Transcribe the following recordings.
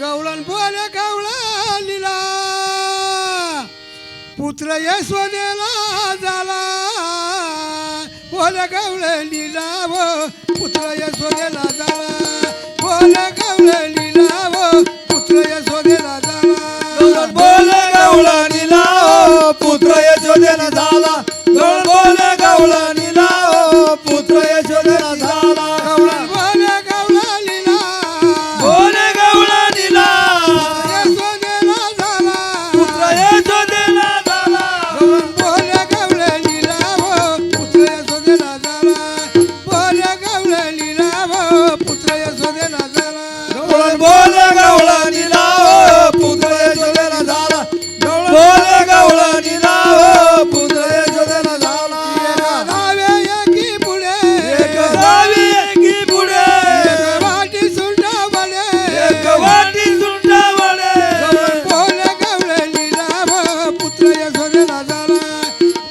गवळण बोल गवळा लिला. पुत्र यशोदेला झाला. बोल गवळ लिला व पुत्र यशोदेला झाला. बोल गवळ लिला व पुत्र यशोदेला झाला. बोल गवळा लिला पुत्र यशोदेला झाला. बोल गवळ बोल गवळा निला पुतळे जोदेला झाला. गवळा निला पुतळे जोदेला झाला. नावे एकी पुढे. एक नावे एकी पुढे. वाटी सुंडा वडे. एक वाटी सुंडा वडे. बोल गवळे निला पुतळे जोदेला झाला.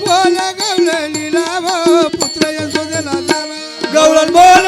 बोल गवळे पुतळे जोदेला झाला. गवळण बोल